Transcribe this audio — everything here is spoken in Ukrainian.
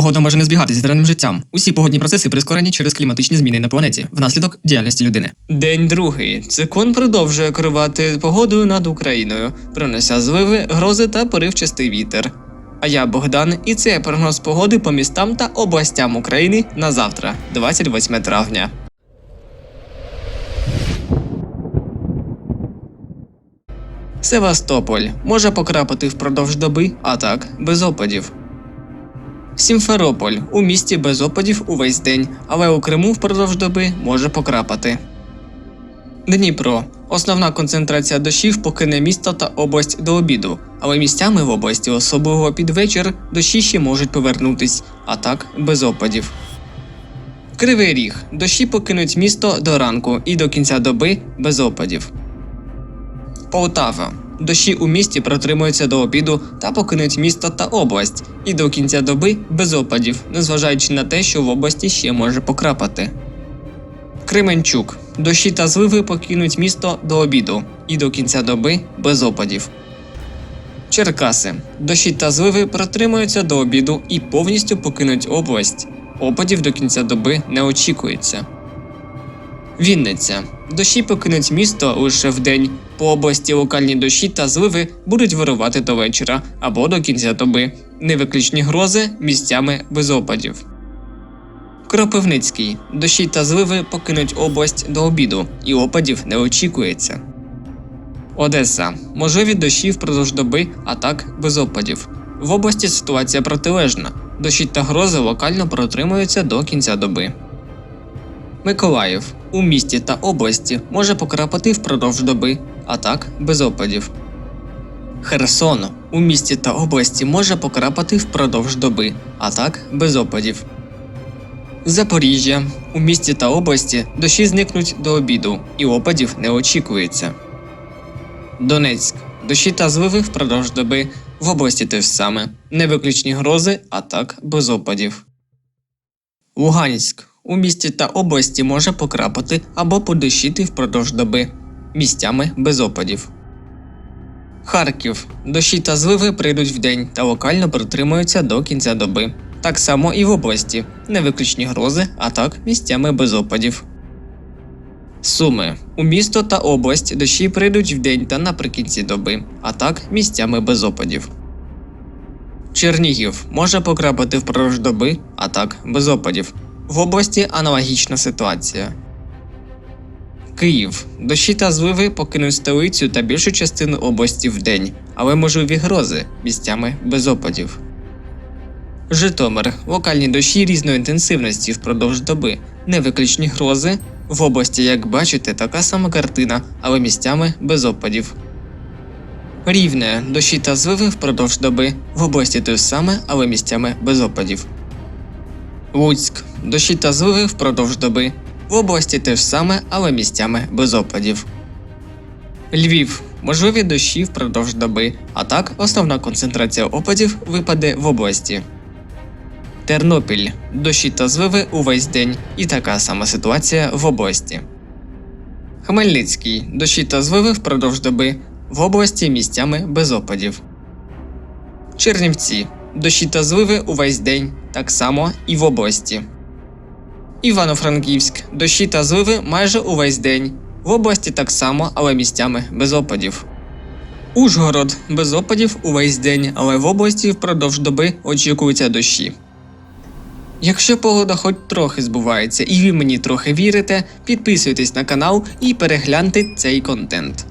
Погода може не збігатися з реальним життям. Усі погодні процеси прискорені через кліматичні зміни на планеті внаслідок діяльності людини. День другий. Циклон продовжує керувати погодою над Україною, принеся зливи, грози та поривчастий вітер. А я Богдан, і це прогноз погоди по містам та областям України на завтра, 28 травня. Севастополь може покрапати впродовж доби, а так без опадів. Сімферополь у місті без опадів увесь день, але у Криму впродовж доби може покрапати. Дніпро. Основна концентрація дощів покине місто та область до обіду, але місцями в області, особливо під вечір, дощі ще можуть повернутись, а так без опадів. Кривий ріг. Дощі покинуть місто до ранку і до кінця доби без опадів. Полтава. Дощі у місті протримуються до обіду та покинуть місто та область, і до кінця доби без опадів, незважаючи на те, що в області ще може покрапати. Кременчук. Дощі та зливи покинуть місто до обіду, і до кінця доби без опадів. Черкаси. Дощі та зливи протримуються до обіду і повністю покинуть область. Опадів до кінця доби не очікується. Вінниця. Дощі покинуть місто лише вдень. По області локальні дощі та зливи будуть вирувати до вечора або до кінця доби. Невиключні грози місцями без опадів. Кропивницький. Дощі та зливи покинуть область до обіду, і опадів не очікується. Одеса. Можливі дощі впродовж доби, а так без опадів. В області ситуація протилежна. Дощі та грози локально протримуються до кінця доби. Миколаїв. У місті та області може покрапати впродовж доби, а так без опадів. Херсон. У місті та області може покрапати впродовж доби, а так без опадів. Запоріжжя. У місті та області дощі зникнуть до обіду, і опадів не очікується. Донецьк. Дощі та зливи впродовж доби. В області те ж саме. Невиключні грози, а так без опадів. Луганськ. У місті та області може покрапати або подощити впродовж доби. Місцями без опадів. Харків. Дощі та зливи прийдуть вдень та локально протримуються до кінця доби. Так само і в області. Невиключні грози, а так місцями без опадів. Суми. У місто та область дощі прийдуть вдень та наприкінці доби, а так місцями без опадів. Чернігів може покрапати впродовж доби, а так без опадів. В області аналогічна ситуація. Київ. Дощі та зливи покинуть столицю та більшу частину області вдень, але можливі грози місцями без опадів. Житомир. Локальні дощі різної інтенсивності впродовж доби. Невиключні грози. В області, як бачите, така сама картина, але місцями без опадів. Рівне. Дощі та зливи впродовж доби. В області те саме, але місцями без опадів. Луцьк. Дощі та зливи впродовж доби. В області те ж саме, але місцями без опадів. Львів. Можливі дощі впродовж доби, а так основна концентрація опадів випаде в області. Тернопіль. Дощі та зливи увесь день, і така сама ситуація в області. Хмельницький. Дощі та зливи впродовж доби. В області місцями без опадів. Чернівці. Дощі та зливи увесь день, так само і в області. Івано-Франківськ. Дощі та зливи майже увесь день. В області так само, але місцями без опадів. Ужгород без опадів увесь день, але в області впродовж доби очікуються дощі. Якщо погода хоч трохи збувається і ви мені трохи вірите, підписуйтесь на канал і перегляньте цей контент.